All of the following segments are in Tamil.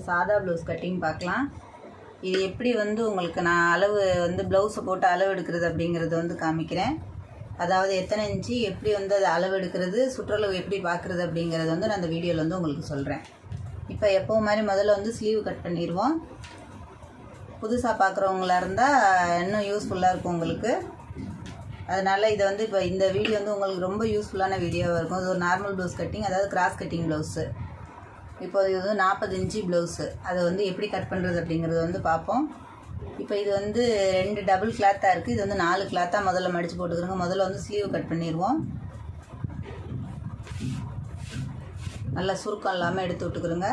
ஒரு சாதா ப்ளவுஸ் கட்டிங் பார்க்கலாம். இது எப்படி வந்து உங்களுக்கு நான் அளவு வந்து ப்ளவுஸை போட்டு அளவு எடுக்கிறது அப்படிங்கிறத வந்து காமிக்கிறேன். அதாவது எத்தனை இன்ச்சு எப்படி வந்து அதை அளவு எடுக்கிறது சுற்றளவு எப்படி பார்க்குறது அப்படிங்கிறத வந்து நான் அந்த வீடியோவில் வந்து உங்களுக்கு சொல்கிறேன் இப்போ எப்போவும் மாதிரி முதல்ல வந்து ஸ்லீவ் கட் பண்ணிடுவோம். புதுசாக பார்க்குறவங்களா இருந்தால் இன்னும் யூஸ்ஃபுல்லாக இருக்கும் உங்களுக்கு. அதனால் இதை வந்து இப்போ இந்த வீடியோ வந்து உங்களுக்கு ரொம்ப யூஸ்ஃபுல்லான வீடியோவாக இருக்கும். இது ஒரு நார்மல் ப்ளவுஸ் கட்டிங் அதாவது கிராஸ் கட்டிங் ப்ளவுஸு இப்போ இது வந்து நாற்பது இன்ச்சு ப்ளவுஸு அதை வந்து எப்படி கட் பண்ணுறது அப்படிங்கிறது வந்து பார்ப்போம். இப்போ இது வந்து ரெண்டு டபுள் கிளாத்தாக இருக்குது இது வந்து நாலு கிளாத்தாக முதல்ல மடித்து போட்டுக்கிறோங்க. முதல்ல வந்து ஸ்லீவ் கட் பண்ணிடுவோம். நல்லா சுருக்கம் இல்லாமல் எடுத்து விட்டுக்கிறோங்க.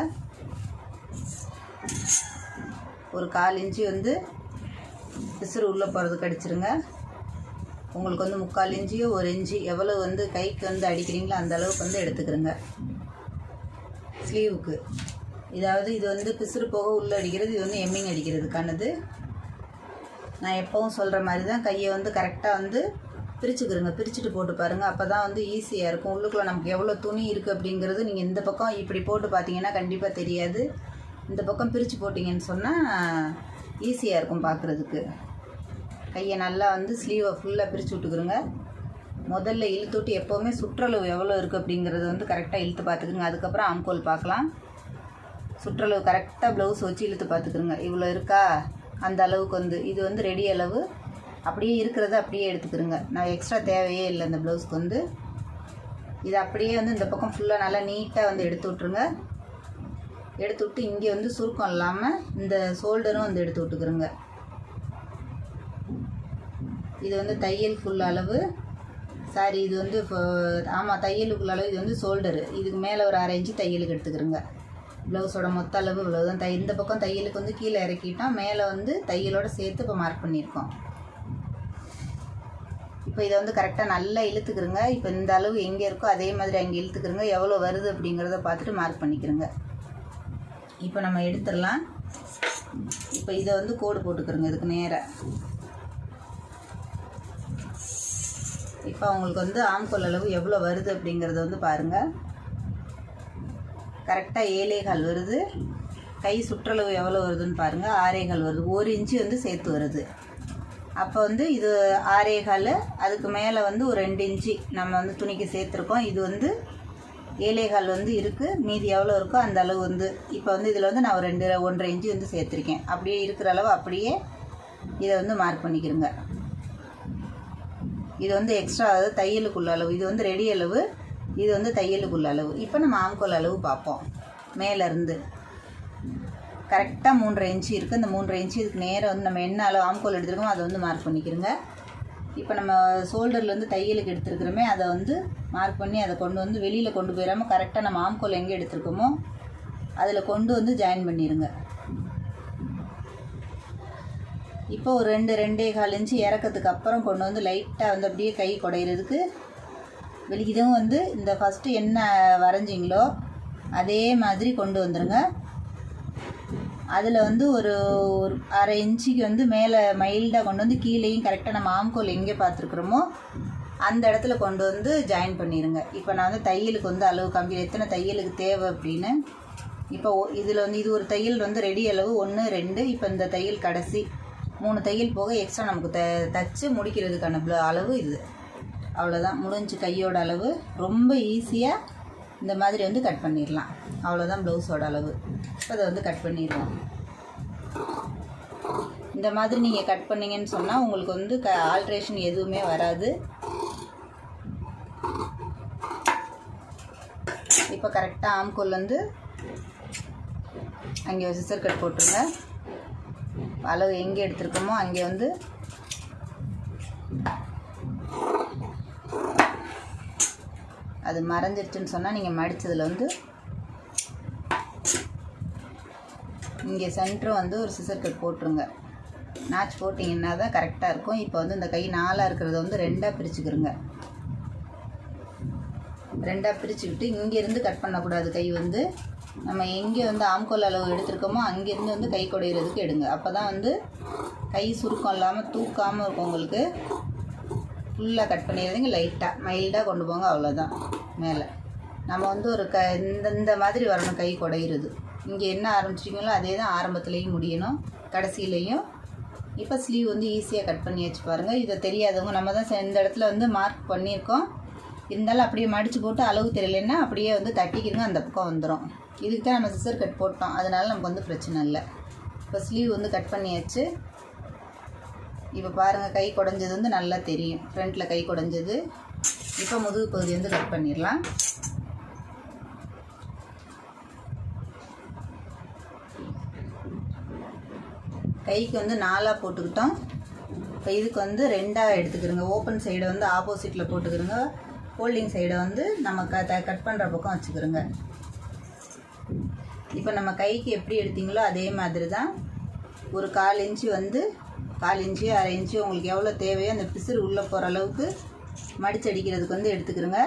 ஒரு கால் இன்ச்சு வந்து விசிறு உள்ளே போகிறது கடிச்சிருங்க உங்களுக்கு வந்து முக்கால் இன்ச்சியோ ஒரு இன்ச்சு எவ்வளோ வந்து கைக்கு வந்து அடிக்கிறீங்களோ அந்த அளவுக்கு வந்து எடுத்துக்கிறோங்க. ஸ்லீவுக்கு இதாவது இது வந்து பிசுறு போக உள்ளே அடிக்கிறது இது வந்து எம்மிங் அடிக்கிறதுக்கானது. நான் எப்போவும் சொல்கிற மாதிரி தான் கையை வந்து கரெக்டாக வந்து பிரிச்சுக்கிறோங்க பிரிச்சுட்டு போட்டு பாருங்கள் அப்போ தான் வந்து ஈஸியாக இருக்கும். உள்ளுக்குள்ளே நமக்கு எவ்வளோ துணி இருக்குது அப்படிங்கிறது நீங்கள் இந்த பக்கம் இப்படி போட்டு பார்த்தீங்கன்னா கண்டிப்பாக தெரியாது. இந்த பக்கம் பிரித்து போட்டிங்கன்னு சொன்னால் ஈஸியாக இருக்கும் பார்க்குறதுக்கு கையை நல்லா வந்து ஸ்லீவை ஃபுல்லாக பிரித்து விட்டுக்கிறோங்க முதல்ல இழுத்து விட்டு எப்போவுமே சுற்றளவு எவ்வளோ இருக்குது அப்படிங்கிறத வந்து கரெக்டாக இழுத்து பார்த்துக்குங்க அதுக்கப்புறம் ஆம்கோல் பார்க்கலாம். சுற்றளவு கரெக்டாக ப்ளவுஸ் வச்சு இழுத்து பார்த்துக்குங்க இவ்வளோ இருக்கா? அந்த அளவுக்கு வந்து இது வந்து ரெடி அளவு. அப்படியே இருக்கிறத அப்படியே எடுத்துக்கிறோங்க நான் எக்ஸ்ட்ரா தேவையே இல்லை இந்த ப்ளவுஸ்க்கு வந்து. இது அப்படியே வந்து இந்த பக்கம் ஃபுல்லாக நல்லா நீட்டாக வந்து எடுத்து விட்ருங்க எடுத்து விட்டு இங்கே வந்து சுருக்கம் இல்லாமல் இந்த ஷோல்டரும் வந்து எடுத்து விட்டுக்கிறோங்க இது வந்து தையல் ஃபுல் அளவு. சாரி இது வந்து ஆமாம் தையலுக்குள்ள அளவு இது வந்து ஷோல்டரு இதுக்கு மேலே ஒரு அரை இன்ச்சு தையலுக்கு எடுத்துக்கிறோங்க. ப்ளவுஸோட மொத்த அளவு இவ்வளோதான் தை இந்த பக்கம் தையலுக்கு வந்து கீழே இறக்கிட்டோம் மேலே வந்து தையலோட சேர்த்து இப்போ மார்க் பண்ணியிருக்கோம். இப்போ இதை வந்து கரெக்டாக நல்லா இழுத்துக்கிறோங்க. இப்போ இந்த அளவு எங்கே இருக்கோ அதே மாதிரி அங்கே இழுத்துக்கிறோங்க. எவ்வளோ வருது அப்படிங்கிறத பார்த்துட்டு மார்க் பண்ணிக்கிறோங்க. இப்போ நம்ம எடுத்துடலாம். இப்போ இதை வந்து கோடு போட்டுக்கிறோங்க இதுக்கு நேராக இப்போ அவங்களுக்கு வந்து ஆம்கோல் அளவு எவ்வளோ வருது அப்படிங்கிறத வந்து பாருங்கள் கரெக்டாக ஏழேகால் வருது. கை சுற்றளவு எவ்வளோ வருதுன்னு பாருங்கள் ஆறேகால் வருது. ஒரு இன்ச்சு வந்து சேர்த்து வருது. அப்போ வந்து இது ஆறேகால் அதுக்கு மேலே வந்து ஒரு ரெண்டு இன்ச்சு நம்ம வந்து துணிக்கு சேர்த்துருக்கோம். இது வந்து ஏழேகால் வந்து இருக்குது மீதி எவ்வளோ இருக்கோ அந்த அளவு வந்து இப்போ வந்து இதில் வந்து நான் ஒரு ரெண்டு ஒன்றரை இன்ச்சு வந்து சேர்த்துருக்கேன். அப்படியே இருக்கிற அளவு அப்படியே இதை வந்து மார்க் பண்ணிக்கிறேங்க இது வந்து எக்ஸ்ட்ரா அதாவது தையலுக்குள்ள அளவு. இது வந்து ரெடி அளவு. இது வந்து தையலுக்குள்ள அளவு. இப்போ நம்ம ஆம்கோல் அளவு பார்ப்போம். மேலேருந்து கரெக்டாக மூன்றரை இன்ச்சு இருக்குது இந்த மூன்றரை இன்ச்சு இதுக்கு நேராக வந்து நம்ம என்ன அளவு ஆம்கோல் எடுத்துருக்கோமோ அதை வந்து மார்க் பண்ணிக்கிறோங்க இப்போ நம்ம ஷோல்டர்லேருந்து தையலுக்கு எடுத்துருக்குறோமே அதை வந்து மார்க் பண்ணி அதை கொண்டு வந்து வெளியில் கொண்டு போயிடாமல் கரெக்டாக நம்ம ஆம்கோல் எங்கே எடுத்துருக்கோமோ அதில் கொண்டு வந்து ஜாயின் பண்ணிடுங்க இப்போ ஒரு ரெண்டு ரெண்டே கால் இன்ச்சு இறக்கிறதுக்கு அப்புறம் கொண்டு வந்து லைட்டாக வந்து அப்படியே கை குடையிறதுக்கு வெளி இதுவும் வந்து இந்த ஃபஸ்ட்டு என்ன வரைஞ்சிங்களோ அதே மாதிரி கொண்டு வந்துடுங்க அதில் வந்து ஒரு ஒரு அரை இன்ச்சுக்கு வந்து மேலே மைல்டாக கொண்டு வந்து கீழேயும் கரெக்டாக நம்ம ஆம்கோல் எங்கே பார்த்துருக்குறோமோ அந்த இடத்துல கொண்டு வந்து ஜாயின் பண்ணிடுங்க இப்போ நான் வந்து தையலுக்கு வந்து அளவு கம்மியில் எத்தனை தையலுக்கு தேவை அப்படின்னு. இப்போ இதில் வந்து இது ஒரு தையல் வந்து ரெடி அளவு ஒன்று ரெண்டு இப்போ இந்த தையல் கடைசி மூணு தையல் போக எக்ஸ்ட்ரா நமக்கு த தச்சு முடிக்கிறதுக்கான அளவு இது. அவ்வளோதான் முடிஞ்சு கையோட அளவு. ரொம்ப ஈஸியாக இந்த மாதிரி வந்து கட் பண்ணிடலாம். அவ்வளோதான் ப்ளவுஸோட அளவு. அதை வந்து கட் பண்ணிடுவோம் இந்த மாதிரி நீங்கள் கட் பண்ணிங்கன்னு சொன்னால் உங்களுக்கு வந்து க ஆல்ட்ரேஷன் எதுவுமே வராது. இப்போ கரெக்டாக ஆம்கோல் வந்து அங்கே சிசர் கட் போட்டுருங்க. அளவு எங்கே எடுத்துருக்கோமோ அங்கே வந்து அது மறைஞ்சிருச்சுன்னு சொன்னால் நீங்கள் மடித்ததில் வந்து இங்கே சென்ட்ரு வந்து ஒரு சிசர் கட் போட்டுருங்க. நாச் போட்டிங்கன்னா தான் கரெக்டாக இருக்கும். இப்போ வந்து இந்த கை நாலாக இருக்கிறத வந்து ரெண்டாக பிரிச்சுக்கிறோங்க ரெண்டாக பிரிச்சுக்கிட்டு இங்கேருந்து கட் பண்ணக்கூடாது. கை வந்து நம்ம எங்கே வந்து ஆம்கோல் அளவு எடுத்திருக்கோமோ அங்கேருந்து வந்து கை குடையிறதுக்கு எடுங்க. அப்போ தான் வந்து கை சுருக்கம் இல்லாமல் தூக்காமல் இருக்கும் உங்களுக்கு ஃபுல்லாக கட் பண்ணிடுறதுங்க லைட்டாக மைல்டாக கொண்டு போங்க அவ்வளோதான் மேலே. நம்ம வந்து ஒரு க இந்த இந்த மாதிரி வரணும் கை குடையிறது. இங்கே என்ன ஆரம்பிச்சிட்டிங்களோ அதே தான் ஆரம்பத்துலேயும் முடியணும். கடைசியிலையும் இப்போ ஸ்லீவ் வந்து ஈஸியாக கட் பண்ணி வச்சு பாருங்கள் இதை தெரியாதவங்க நம்ம தான் இந்த இடத்துல வந்து மார்க் பண்ணியிருக்கோம். இருந்தாலும் அப்படியே மடித்து போட்டு அளவு தெரியலன்னா அப்படியே வந்து தட்டிக்கிருங்க அந்த பக்கம் வந்துடும் இதுக்கு தான் நம்ம சிசர் கட் போட்டோம். அதனால் நமக்கு வந்து பிரச்சனை இல்லை. இப்போ ஸ்லீவ் வந்து கட் பண்ணியாச்சு. இப்போ பாருங்கள் கை குடஞ்சது வந்து நல்லா தெரியும். ஃப்ரண்ட்டில் கை குடஞ்சது. இப்போ முதுகு பகுதி வந்து கட் பண்ணிடலாம். கைக்கு வந்து நாலாக போட்டுக்கிட்டோம். இப்போ இதுக்கு வந்து ரெண்டாக எடுத்துக்கிறோங்க. ஓப்பன் சைடை வந்து ஆப்போசிட்டில் போட்டுக்கிறோங்க. ஹோல்டிங் சைடை வந்து நம்ம க த கட் பண்ணுற பக்கம் வச்சுக்கிறோங்க. இப்போ நம்ம கைக்கு எப்படி எடுத்தீங்களோ அதே மாதிரி தான் ஒரு கால் இன்ச்சு வந்து கால் இன்ச்சு அரை இன்ச்சு உங்களுக்கு எவ்வளோ தேவையோ அந்த பிசுறு உள்ளே போகிற அளவுக்கு மடிச்சடிக்கிறதுக்கு வந்து எடுத்துக்கிறோங்க.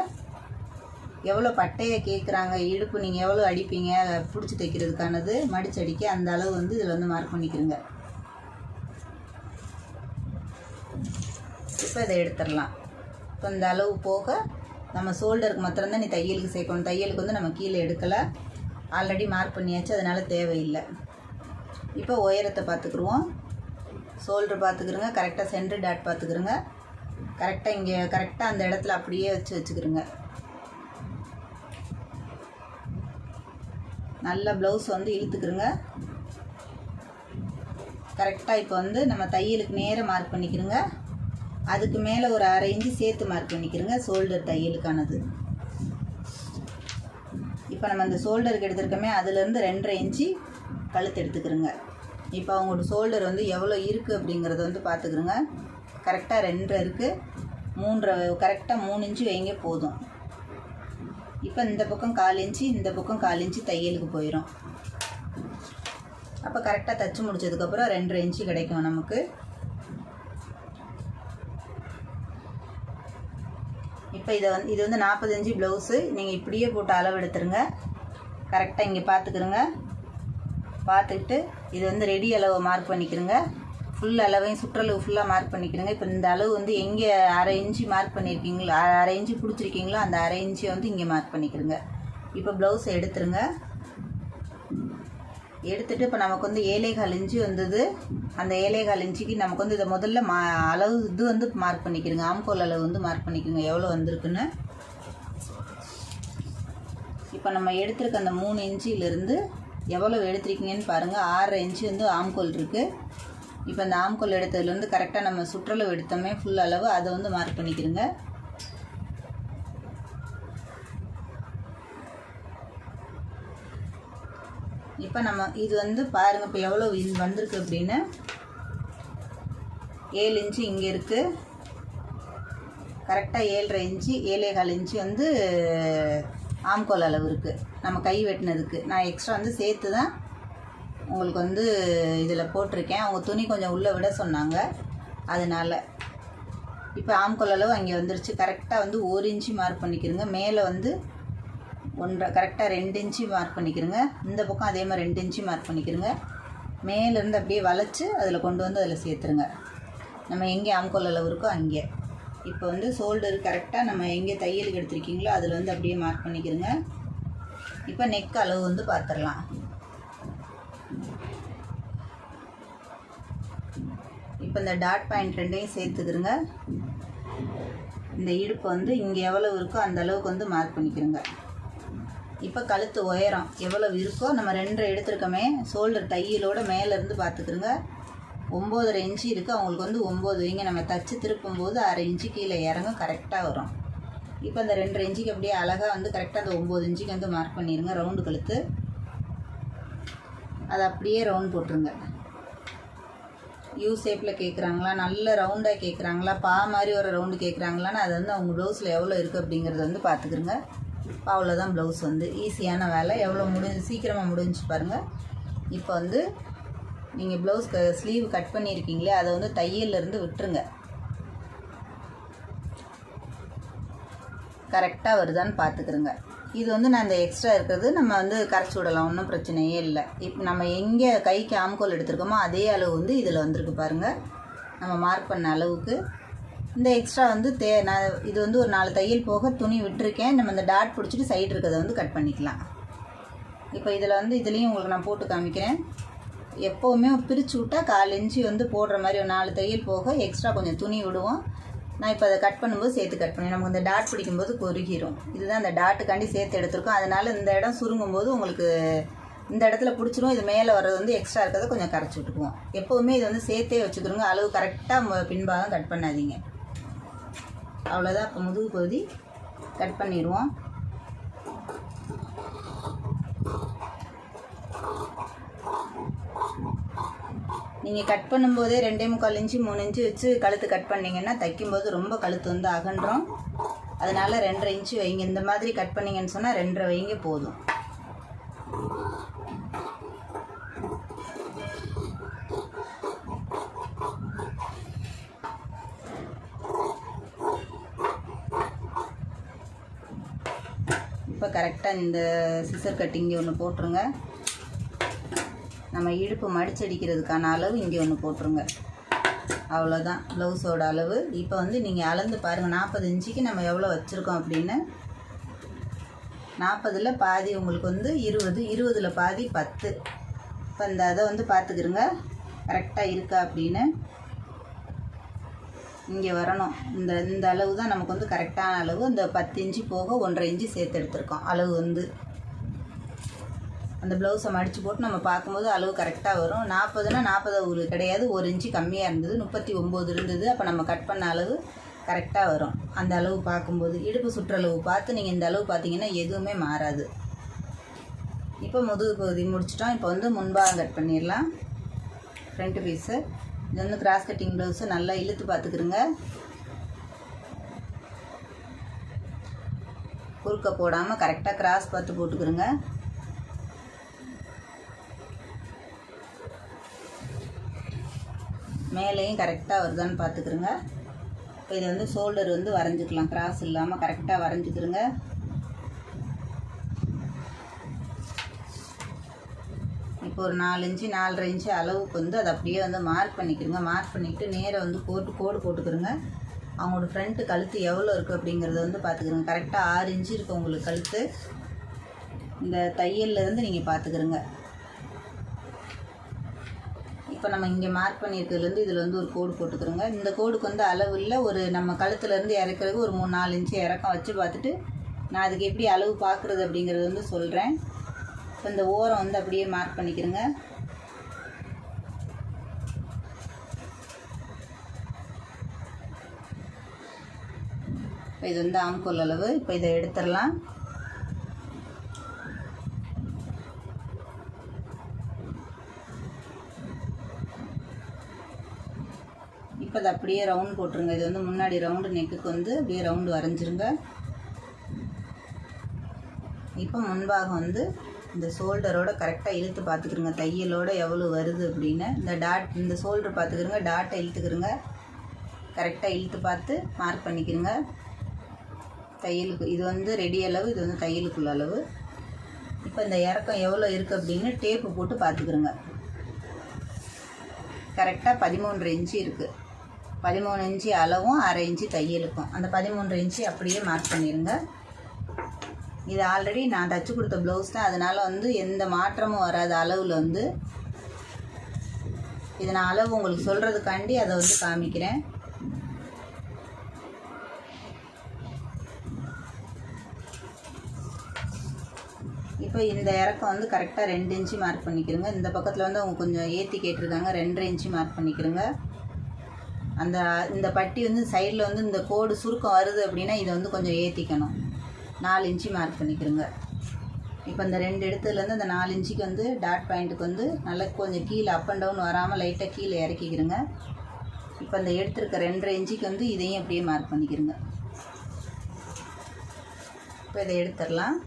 எவ்வளோ பட்டையை கேட்குறாங்க இடுப்பு நீங்கள் எவ்வளோ அடிப்பீங்க பிடிச்சி தைக்கிறதுக்கானது மடிச்சடிக்க அந்த அளவு வந்து இதில் வந்து மார்க் பண்ணிக்கிறோங்க. இப்போ இதை எடுத்துடலாம். இப்போ இந்த அளவு போக நம்ம ஷோல்டருக்கு மாத்திரம்தான் நீ தையலுக்கு சேர்க்கணும். தையலுக்கு வந்து நம்ம கீழே எடுக்கலை. ஆல்ரெடி மார்க் பண்ணியாச்சு அதனால் தேவையில்லை. இப்போ உயரத்தை பார்த்துக்குருவோம் ஷோல்ட்ரு பார்த்துக்குருங்க கரெக்டாக சென்டர் டாட் பார்த்துக்குருங்க கரெக்டாக இங்கே கரெக்டாக அந்த இடத்துல அப்படியே வச்சு வச்சுக்கிறோங்க நல்ல ப்ளவுஸ் வந்து இழுத்துக்கிறோங்க கரெக்டாக இப்போ வந்து நம்ம தையலுக்கு நேராக மார்க் பண்ணிக்கிறோங்க அதுக்கு மேலே ஒரு அரை இன்ச்சு சேர்த்து மார்க் பண்ணிக்கிறோங்க ஷோல்டர் தையலுக்கானது. இப்போ நம்ம அந்த ஷோல்டருக்கு எடுத்திருக்கோமே அதுலேருந்து ரெண்டரை இன்ச்சு கழுத்து எடுத்துக்கிறோங்க. இப்போ அவங்களோட ஷோல்டர் வந்து எவ்வளோ இருக்குது அப்படிங்கிறத வந்து பார்த்துக்கிறோங்க. கரெக்டாக ரெண்டரை இருக்குது மூன்றரை கரெக்டாக மூணு இன்ச்சு வைங்க போதும். இப்போ இந்த பக்கம் கால் இன்ச்சு இந்த பக்கம் கால் இன்ச்சு தையலுக்கு போயிடும் அப்போ கரெக்டாக தச்சு முடிச்சதுக்கப்புறம் ரெண்டரை இன்ச்சு கிடைக்கும் நமக்கு. இப்போ இதை வந்து இது வந்து நாற்பது ப்ளவுஸு நீங்கள் இப்படியே போட்டு அளவு எடுத்துருங்க. கரெக்டாக இங்கே பார்த்துக்கிறோங்க பார்த்துக்கிட்டு இது வந்து ரெடி அளவை மார்க் பண்ணிக்கிறோங்க ஃபுல் அளவையும் சுற்றளவு ஃபுல்லாக மார்க் பண்ணிக்கிறோங்க இப்போ இந்த அளவு வந்து எங்கே அரை இன்ச்சு மார்க் பண்ணியிருக்கீங்களோ அரை இன்ச்சு பிடிச்சிருக்கீங்களோ அந்த அரை இன்ச்சை வந்து இங்கே மார்க் பண்ணிக்கிறோங்க இப்போ ப்ளவுஸை எடுத்துருங்க. எடுத்துட்டு இப்போ நமக்கு வந்து ஏழைகால் இஞ்சி வந்தது. அந்த ஏழைகால் இஞ்சிக்கு நமக்கு வந்து இதை முதல்ல மா அளவு இது வந்து மார்க் பண்ணிக்கிறோங்க ஆம்கோல் அளவு வந்து மார்க் பண்ணிக்கிறோங்க எவ்வளோ வந்திருக்குன்னு. இப்போ நம்ம எடுத்திருக்க அந்த மூணு இன்ச்சிலேருந்து எவ்வளோ எடுத்திருக்கீங்கன்னு பாருங்கள் ஆறரை இன்ச்சு வந்து ஆம்கோல் இருக்குது இப்போ அந்த ஆம்கோல் எடுத்ததுலேருந்து கரெக்டாக நம்ம சுற்றளவு எடுத்தோமே ஃபுல் அளவு அதை வந்து மார்க் பண்ணிக்கிறோங்க இப்போ நம்ம இது வந்து பாருங்கள் இப்போ எவ்வளோ இது வந்திருக்கு அப்படின்னு. ஏழு இன்ச்சு இங்கே இருக்குது கரெக்டாக ஏழரை இன்ச்சு ஏழே கால் இன்ச்சு வந்து ஆம்கோல் அளவு இருக்குது நம்ம கை வெட்டினதுக்கு. நான் எக்ஸ்ட்ரா வந்து சேர்த்து தான் உங்களுக்கு வந்து இதில் போட்டிருக்கேன். அவங்க துணி கொஞ்சம் உள்ளே விட சொன்னாங்க. அதனால் இப்போ ஆம்கோல் அளவு அங்கே வந்துருச்சு. கரெக்டாக வந்து ஒரு இன்ச்சு மார்க் பண்ணிக்கிறோங்க. மேலே வந்து ஒன்றரை கரெக்டாக ரெண்டு இன்ச்சு மார்க் பண்ணிக்கிறோங்க இந்த பக்கம் அதே மாதிரி ரெண்டு இன்ச்சு மார்க் பண்ணிக்கிறோங்க மேலேருந்து அப்படியே வளைச்சி அதில் கொண்டு வந்து அதில் சேர்த்துருங்க. நம்ம எங்கே ஆம்கோல் அளவு இருக்கோ அங்கே. இப்போ வந்து ஷோல்டர் கரெக்டாக நம்ம எங்கே தையலுக்கு எடுத்திருக்கீங்களோ அதில் வந்து அப்படியே மார்க் பண்ணிக்கிறோங்க இப்போ நெக் அளவு வந்து பார்த்துடலாம் இப்போ இந்த டாட் பாயிண்ட் ரெண்டையும் சேர்த்துக்கிறோங்க இந்த இடுப்பு வந்து இங்கே எவ்வளவு இருக்கோ அந்த அளவுக்கு வந்து மார்க் பண்ணிக்கிறோங்க இப்போ கழுத்து உயரம் எவ்வளவு இருக்கோ நம்ம ரெண்டரை எடுத்திருக்கோமே ஷோல்டர் தையலோட மேலேருந்து பார்த்துக்குருங்க. ஒம்போதரை இன்ச்சு இருக்குது அவங்களுக்கு வந்து ஒம்பது. வைங்க நம்ம தச்சு திருப்பும்போது அரை இன்ச்சு கீழே இறங்கும். கரெக்டாக வரும். இப்போ அந்த ரெண்டரை இன்ச்சுக்கு அப்படியே அழகாக வந்து கரெக்டாக அந்த ஒம்பது இன்ச்சுக்கு வந்து மார்க் பண்ணிடுங்க ரவுண்டு கழுத்து. அதை அப்படியே ரவுண்ட் போட்டுருங்க. யூ ஷேப்பில் கேட்குறாங்களா நல்ல ரவுண்டாக கேட்குறாங்களா பா மாதிரி ஒரு ரவுண்டு கேட்குறாங்களான்னு அது வந்து அவங்க ப்ளவுஸில் எவ்வளோ இருக்குது அப்படிங்கிறத வந்து பார்த்துக்குருங்க. இப்போ அவ்வளோதான் ப்ளவுஸ் வந்து. ஈஸியான வேலை. எவ்வளோ முடிஞ்சு சீக்கிரமாக முடிஞ்சு பாருங்கள் இப்போ வந்து நீங்கள் ப்ளவுஸ் க ஸ்லீவ் கட் பண்ணியிருக்கீங்களே அதை வந்து தையல்லேருந்து விட்டுருங்க. கரெக்டாக வருதான்னு பார்த்துக்குறங்க. இது வந்து நான் இந்த எக்ஸ்ட்ரா இருக்கிறது நம்ம வந்து கரைச்சி விடலாம். ஒன்றும் பிரச்சனையே இல்லை. இப்போ நம்ம எங்கே கைக்கு ஆம்கோல் எடுத்திருக்கோமோ அதே அளவு வந்து இதில் வந்திருக்கு பாருங்கள் நம்ம மார்க் பண்ண அளவுக்கு. இந்த எக்ஸ்ட்ரா வந்து தே நான் இது வந்து ஒரு நாலு தையல் போக துணி விட்டுருக்கேன். நம்ம இந்த டாட் பிடிச்சிட்டு சைடு இருக்கிறத வந்து கட் பண்ணிக்கலாம். இப்போ இதில் வந்து இதுலேயும் உங்களுக்கு நான் போட்டு காமிக்கிறேன். எப்போவுமே பிரித்து விட்டால் கால் இன்ச்சு வந்து போடுற மாதிரி ஒரு நாலு தையல் போக எக்ஸ்ட்ரா கொஞ்சம் துணி விடுவோம். நான் இப்போ அதை கட் பண்ணும்போது சேர்த்து கட் பண்ணி நமக்கு இந்த டாட் பிடிக்கும்போது குறுகிரும் இதுதான் அந்த டாட்டுக்காண்டி சேர்த்து எடுத்திருக்கோம். அதனால் இந்த இடம் சுருங்கும் போது உங்களுக்கு இந்த இடத்துல பிடிச்சிரும். இது மேலே வர்றது வந்து எக்ஸ்ட்ரா இருக்கிறத கொஞ்சம் கரைச்சி விட்டுக்குவோம். எப்போவுமே இது வந்து சேர்த்தே வச்சுக்கிறோங்க. அளவு கரெக்டாக பின்பாகம் கட் பண்ணாதீங்க. அவ்வளோதான் இப்போ முதுகு பகுதி கட் பண்ணிடுவோம். நீங்கள் கட் பண்ணும்போதே ரெண்டே முக்கால் இன்ச்சு மூணு இன்ச்சு வச்சு கழுத்து கட் பண்ணீங்கன்னா தைக்கும்போது ரொம்ப கழுத்து வந்து அகன்றும். அதனால் ரெண்டரை இன்ச்சு வைங்க. இந்த மாதிரி கட் பண்ணீங்கன்னு சொன்னால் ரெண்டரை வைங்க போதும். இப்போ கரெக்டாக இந்த சிசர் கட்டிங் ஒன்று போட்டுருங்க. நம்ம இழுப்பு மடிச்சடிக்கிறதுக்கான அளவு இங்கே ஒன்று போட்டுருங்க. அவ்வளோதான் ப்ளவுஸோட அளவு. இப்போ வந்து நீங்கள் அளந்து பாருங்கள் நாற்பது இன்ச்சுக்கு நம்ம எவ்வளோ வச்சுருக்கோம் அப்படின்னு. நாற்பதில் பாதி உங்களுக்கு வந்து இருபது இருபதில் பாதி பத்து. இப்போ இந்த அதை வந்து பார்த்துக்கிருங்க கரெக்டாக இருக்கா அப்படின்னு. இங்கே வரணும். இந்த இந்த அளவு தான் நமக்கு வந்து கரெக்டான அளவு. இந்த பத்து இன்ச்சு போக ஒன்றரை இன்ச்சு சேர்த்து எடுத்திருக்கோம். அளவு வந்து. அந்த ப்ளவுஸை மடித்து போட்டு நம்ம பார்க்கும்போது அளவு கரெக்டாக வரும். நாற்பதுனா நாற்பது ஒரு கிடையாது. ஒரு இன்ச்சு கம்மியாக இருந்தது. முப்பத்தி ஒம்பது இருந்தது. அப்போ நம்ம கட் பண்ண அளவு கரெக்டாக வரும். அந்த அளவு பார்க்கும்போது. இடுப்பு சுற்றளவு பார்த்து நீங்கள் இந்த அளவு பார்த்தீங்கன்னா எதுவுமே மாறாது. இப்போ முதுகு பகுதி முடிச்சிட்டோம். இப்போ வந்து முன்பாக கட் பண்ணிடலாம். ஃப்ரண்ட் பீஸு இது வந்து கிராஸ் கட்டிங் ப்ளவுஸை. நல்லா இழுத்து பார்த்துக்குருங்க. குறுக்க போடாமல் கரெக்டாக கிராஸ் பார்த்து போட்டுக்கிறோங்க மேலேயும் கரெக்டாக வருதான்னு பார்த்துக்குருங்க. இப்போ இதை வந்து ஷோல்டர் வந்து வரைஞ்சிக்கலாம். கிராஸ் இல்லாமல் கரெக்டாக வரைஞ்சிக்கிறோங்க இப்போ ஒரு நாலு இன்ச்சு நாலரை இன்ச்சு அளவுக்கு வந்து அதை அப்படியே வந்து மார்க் பண்ணிக்கிறோங்க மார்க் பண்ணிக்கிட்டு நேராக வந்து போட்டு கோடு போட்டுக்கிறோங்க அவங்களோட ஃப்ரண்ட்டு கழுத்து எவ்வளோ இருக்குது அப்படிங்கிறத வந்து பார்த்துக்கிறோங்க கரெக்டாக ஆறு இன்ச்சு இருக்குது உங்களுக்கு கழுத்து. இந்த தையல்லேருந்து நீங்கள் பார்த்துக்கிறோங்க இப்போ நம்ம இங்கே மார்க் பண்ணியிருக்கிறதுலேருந்து இதில் வந்து ஒரு கோடு போட்டுக்கிறோங்க இந்த கோடுக்கு வந்து அளவு இல்லை. ஒரு நம்ம கழுத்துலேருந்து இறக்குறதுக்கு ஒரு மூணு நாலு இன்ச்சு இறக்கம் வச்சு பார்த்துட்டு நான் அதுக்கு எப்படி அளவு பார்க்குறது அப்படிங்கிறது வந்து சொல்கிறேன் இப்போ இந்த ஓரம் வந்து அப்படியே மார்க் பண்ணிக்கிறேங்க. இப்போ இது வந்து ஆம்கோல் அளவு. இப்போ இதை எடுத்துடலாம். இப்போ அதை அப்படியே ரவுண்ட் போட்டுருங்க. இது வந்து முன்னாடி ரவுண்டு நெக்குக்கு வந்து அப்படியே ரவுண்டு வரைஞ்சிருங்க. இப்போ முன்பாகம் வந்து இந்த ஷோல்டரோட கரெக்டாக இழுத்து பார்த்துக்கிறோங்க தையலோட எவ்வளோ வருது அப்படின்னு. இந்த டாட் இந்த ஷோல்டர் பார்த்துக்கிறோங்க டாட்டை இழுத்துக்கிறோங்க கரெக்டாக இழுத்து பார்த்து மார்க் பண்ணிக்கிறோங்க தையலுக்கு இது வந்து ரெடி அளவு இது வந்து தையலுக்குள்ள அளவு. இப்போ இந்த இறக்கம் எவ்வளோ இருக்குது அப்படின்னு டேப்பு போட்டு பார்த்துக்கிறோங்க கரெக்டாக பதிமூன்று இன்ச்சு இருக்குது பதிமூணு இன்ச்சு அளவும் அரை இன்ச்சு தையலுக்கும். அந்த பதிமூன்று இன்ச்சு அப்படியே மார்க் பண்ணிடுங்க இது ஆல்ரெடி நான் தச்சு கொடுத்த ப்ளவுஸ் தான். அதனால் வந்து எந்த மாற்றமும் வராத அளவில் வந்து இது நான் அளவு உங்களுக்கு சொல்கிறதுக்காண்டி அதை வந்து காமிக்கிறேன். இப்போ இந்த இறக்கம் வந்து கரெக்டாக ரெண்டு இன்ச்சு மார்க் பண்ணிக்கிறோங்க. இந்த பக்கத்தில் வந்து அவங்க கொஞ்சம் ஏற்றி கேட்டிருக்காங்க. ரெண்டரை இன்ச்சு மார்க் பண்ணிக்கிறோங்க. அந்த இந்த பட்டி வந்து சைடில் வந்து இந்த கோடு சுருக்கம் வருது அப்படின்னா இதை வந்து கொஞ்சம் ஏற்றிக்கணும் நாலு இன்ச்சு மார்க் பண்ணிக்கிறோங்க. இப்போ இந்த ரெண்டு இடத்துலேருந்து அந்த நாலு இன்ச்சுக்கு வந்து டாட் பாயிண்ட்டுக்கு வந்து நல்லா கொஞ்சம் கீழே அப் அண்ட் டவுன் வராமல் லைட்டாக கீழே இறக்கிக்கிறோங்க. இப்போ இந்த எடுத்திருக்க ரெண்டரை இன்ச்சுக்கு வந்து இதையும் அப்படியே மார்க் பண்ணிக்கிறோங்க. இப்போ இதை எடுத்துடலாம்.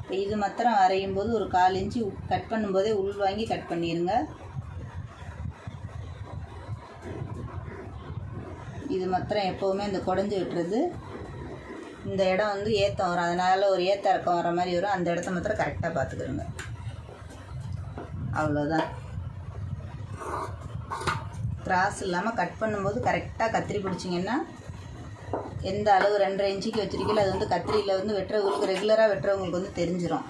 இப்போ இது மாத்திரம் வரையும் போது ஒரு கால் இன்ச்சு கட் பண்ணும்போதே உள் வாங்கி கட் பண்ணிடுங்க இது மாத்திரம் எப்போவுமே இந்த குடஞ்சி விட்டுறது. இந்த இடம் வந்து ஏற்றம் வரும். அதனால் ஒரு ஏத்த இறக்கம் வர மாதிரி வரும். அந்த இடத்த மாத்திரம் கரெக்டாக பார்த்துக்கிறோங்க அவ்வளோதான் கிராஸ் இல்லாமல் கட் பண்ணும்போது கரெக்டாக கத்திரி பிடிச்சிங்கன்னா எந்த அளவு ரெண்டரை இன்ச்சுக்கு வச்சுருக்கீங்களோ அது வந்து கத்திரியில் வந்து வெட்டுறவங்களுக்கு ரெகுலராக வெட்டுறவங்களுக்கு வந்து தெரிஞ்சிடும்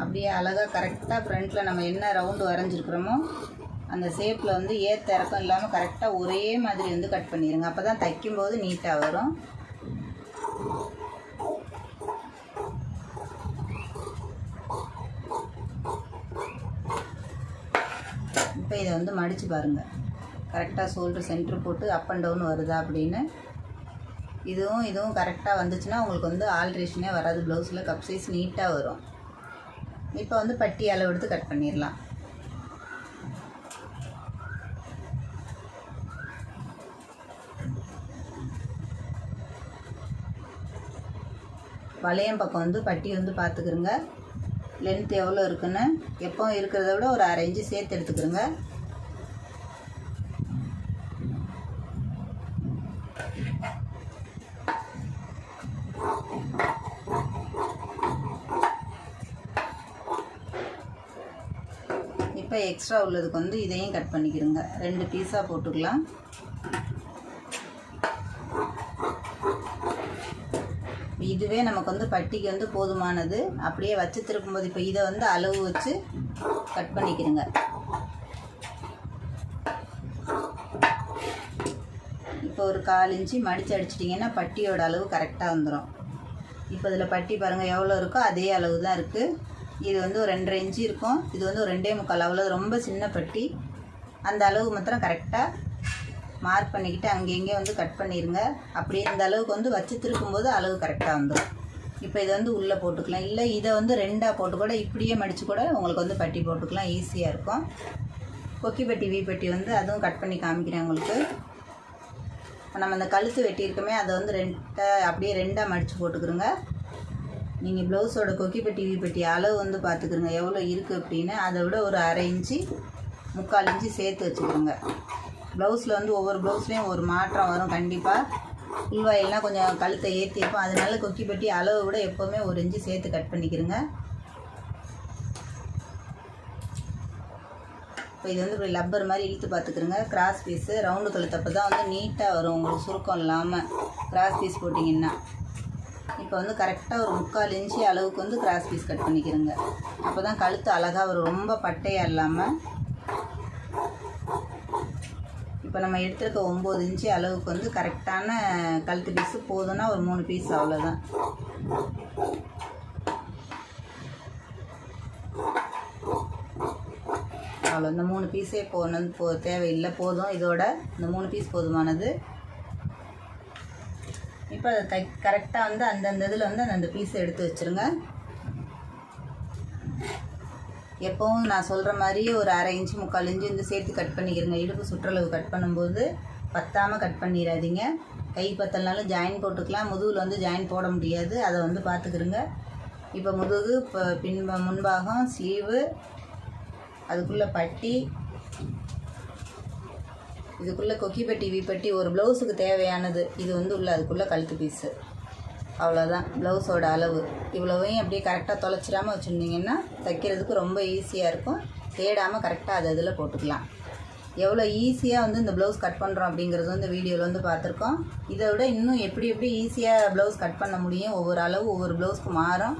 அப்படியே அழகாக கரெக்டாக ஃப்ரண்ட்டில் நம்ம என்ன ரவுண்டு வரைஞ்சிருக்கிறோமோ அந்த ஷேப்பில் வந்து ஏற்ற இறக்கம் இல்லாமல் கரெக்டாக ஒரே மாதிரி வந்து கட் பண்ணிடுங்க அப்போ தான் தைக்கும்போது நீட்டாக வரும். இப்போ இதை வந்து மடித்து பாருங்கள் கரெக்டாக ஷோல்டர் சென்டர் போட்டு அப் அண்ட் டவுன் வருதா அப்படின்னு. இதுவும் இதுவும் கரெக்டாக வந்துச்சுன்னா உங்களுக்கு வந்து ஆல்ட்ரேஷனே வராது. ப்ளவுஸில் கப் சைஸ் நீட்டாக வரும். இப்போ வந்து பட்டி அளவு எடுத்து கட் பண்ணிடலாம். வளையம் பக்கம் வந்து பட்டி வந்து பார்த்துக்குருங்க. லென்த் எவ்வளோ இருக்குன்னு எப்போ இருக்கிறத விட ஒரு அரை இன்ச்சு சேர்த்து எடுத்துக்கிறோங்க இப்போ எக்ஸ்ட்ரா உள்ளதுக்கு வந்து இதையும் கட் பண்ணிக்கிடுங்க. ரெண்டு பீஸாக போட்டுக்கலாம். இதுவே நமக்கு வந்து பட்டிக்கு வந்து போதுமானது. அப்படியே வச்சு திருப்பும்போது இப்போ இதை வந்து அளவு வச்சு கட் பண்ணிக்கிடுங்க. இப்போ ஒரு கால் இன்ச்சு மடித்து அடிச்சிட்டிங்கன்னா பட்டியோட அளவு கரெக்டாக வந்துடும் இப்போ இதில் பட்டி பாருங்கள் எவ்வளோ இருக்கோ அதே அளவு தான் இருக்குது இது வந்து ஒரு ரெண்டரை இன்ச்சு இருக்கும். இது வந்து ஒரு ரெண்டே முக்கால். அவ்வளோ ரொம்ப சின்ன பட்டி. அந்த அளவு மாத்திரம் கரெக்டாக மார்க் பண்ணிக்கிட்டு அங்கே வந்து கட் பண்ணிடுங்க அப்படி இந்த அளவுக்கு வந்து வச்சு திருக்கும்போது அளவு கரெக்டாக வந்துடும் இப்போ இதை வந்து உள்ளே போட்டுக்கலாம். இல்லை இதை வந்து ரெண்டாக போட்டு கூட இப்படியே மடித்து கூட உங்களுக்கு வந்து பட்டி போட்டுக்கலாம். ஈஸியாக இருக்கும். கொக்கி பட்டி வீ பட்டி வந்து அதுவும் கட் பண்ணி காமிக்கிறேன் உங்களுக்கு. இப்போ நம்ம அந்த கழுத்து வெட்டியிருக்கோமே அதை வந்து ரெண்டாக அப்படியே ரெண்டாக மடித்து போட்டுக்கிறோங்க. நீங்கள் ப்ளவுஸோட கொக்கி பெட்டி அளவு வந்து பார்த்துக்குருங்க எவ்வளோ இருக்குது அப்படின்னு அதை விட ஒரு அரை இன்ச்சு முக்கால் இன்ச்சு சேர்த்து வச்சுக்கிறோங்க ப்ளவுஸில் வந்து ஒவ்வொரு ப்ளவுஸ்லேயும் ஒரு மாற்றம் வரும் கண்டிப்பாக உள்வாயிலாம் கொஞ்சம் கழுத்தை ஏற்றிருப்போம் அதனால கொக்கி பெட்டி அளவை விட எப்போவுமே ஒரு இன்ச்சு சேர்த்து கட் பண்ணிக்கிறோங்க இப்போ இது வந்து இப்படி லப்பர் மாதிரி இழுத்து பார்த்துக்கிறோங்க கிராஸ் பீஸு ரவுண்டு கழுத்தப்போ தான் வந்து நீட்டாக வரும். உங்களுக்கு சுருக்கம் இல்லாமல் கிராஸ் பீஸ் போட்டிங்கன்னா. இப்போ வந்து கரெக்டாக ஒரு முக்கால் இன்ச்சு அளவுக்கு வந்து கிராஸ் பீஸ் கட் பண்ணிக்கிறோங்க. அப்போ தான் கழுத்து அழகாக வரும். ரொம்ப பட்டையாக இல்லாமல் இப்போ நம்ம எடுத்துருக்க ஒம்பது இன்ச்சு அளவுக்கு வந்து கரெக்டான கழுத்து பீஸு போதும்னா ஒரு மூணு பீஸ் அவ்வளோதான் அவ்வளோ இந்த மூணு பீஸே போனது போ தேவையில்லை. போதும். இதோட இந்த மூணு பீஸ் போதுமானது. இப்போ அதை தை கரெக்டாக வந்து அந்தந்த இதில் வந்து அந்தந்த பீஸை எடுத்து வச்சுருங்க. எப்போவும் நான் சொல்கிற மாதிரி ஒரு அரை இன்ச்சு முக்கால் இன்ச்சு இந்த சேர்த்து கட் பண்ணிக்கிறங்க இடுப்பு சுற்றளவு கட் பண்ணும்போது பத்தாமல் கட் பண்ணிடாதீங்க. கை பத்தலனாலும் ஜாயின் போட்டுக்கலாம். முதுகில் வந்து ஜாயின் போட முடியாது. அதை வந்து பார்த்துக்கிறங்க இப்போ முதுகு இப்போ பின்ப முன்பாகம் ஸ்லீவு அதுக்குள்ளே பட்டி இதுக்குள்ளே கொக்கி பெட்டி வீப்பட்டி ஒரு ப்ளவுஸுக்கு தேவையானது. இது வந்து உள்ள அதுக்குள்ளே கழுத்து பீஸு அவ்வளோதான் ப்ளவுஸோட அளவு. இவ்வளவையும் அப்படியே கரெக்டாக தொலைச்சிடாமல் வச்சுருந்தீங்கன்னா தைக்கிறதுக்கு ரொம்ப ஈஸியாக இருக்கும். தேடாமல் கரெக்டாக அது அதில் போட்டுக்கலாம். எவ்வளோ ஈஸியாக வந்து இந்த ப்ளவுஸ் கட் பண்ணுறோம் அப்படிங்கிறது வந்து வீடியோவில் வந்து பார்த்துருக்கோம். இதை விட இன்னும் எப்படி எப்படி ஈஸியாக ப்ளவுஸ் கட் பண்ண முடியும்? ஒவ்வொரு அளவு ஒவ்வொரு ப்ளவுஸ்க்கு மாறும்.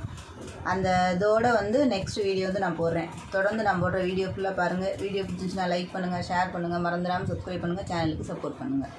அந்த இதோட வந்து நெக்ஸ்ட் வீடியோ வந்து நான் போடுறேன். தொடர்ந்து நான் போடுற வீடியோ ஃபுல்லாக பாருங்கள் வீடியோ பிடிச்சிச்சுன்னா லைக் பண்ணுங்கள் ஷேர் பண்ணுங்கள் மறந்துடாமல் சப்ஸ்கிரைப் பண்ணுங்கள் சேனலுக்கு சப்போர்ட் பண்ணுங்கள்